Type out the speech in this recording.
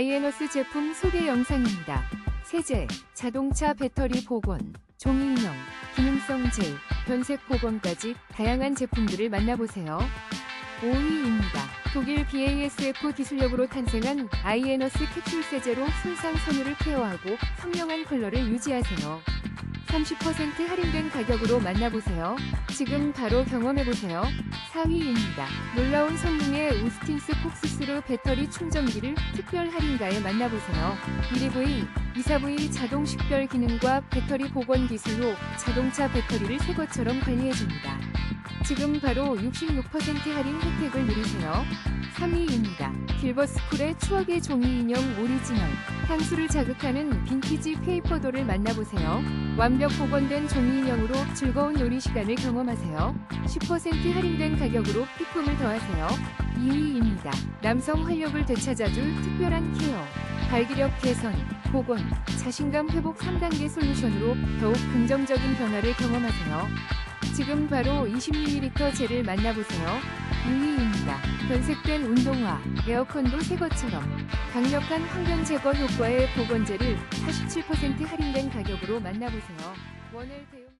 아이에너스 제품 소개 영상입니다. 세제, 자동차 배터리 복원, 종이 인형, 기능성 젤, 변색 복원까지 다양한 제품들을 만나보세요. 5위입니다. 독일 BASF 기술력으로 탄생한 아이에너스 캡슐 세제로 손상 섬유를 케어하고 선명한 컬러를 유지하세요. 30% 할인된 가격으로 만나보세요. 지금 바로 경험해보세요. 4위입니다. 놀라운 성능의 우스틴스 폭스스루 배터리 충전기를 특별 할인가에 만나보세요. 1EV, 2사V 자동 식별 기능과 배터리 복원 기술로 자동차 배터리를 새 것처럼 관리해줍니다. 지금 바로 66% 할인 혜택을 누리세요. 3위입니다. 길버스쿨의 추억의 종이 인형 오리지널 향수를 자극하는 빈티지 페이퍼도를 만나보세요. 완벽 복원된 종이 인형으로 즐거운 놀이 시간을 경험하세요. 10% 할인된 가격으로 피품을 더하세요. 2위입니다. 남성 활력을 되찾아줄 특별한 케어. 발기력 개선, 복원, 자신감 회복 3단계 솔루션으로 더욱 긍정적인 변화를 경험하세요. 지금 바로 20ml 젤을 만나보세요. 2위입니다. 변색된 운동화, 에어컨도 새 것처럼 강력한 환경 제거 효과의 복원젤을 47% 할인된 가격으로 만나보세요. 원엘 대용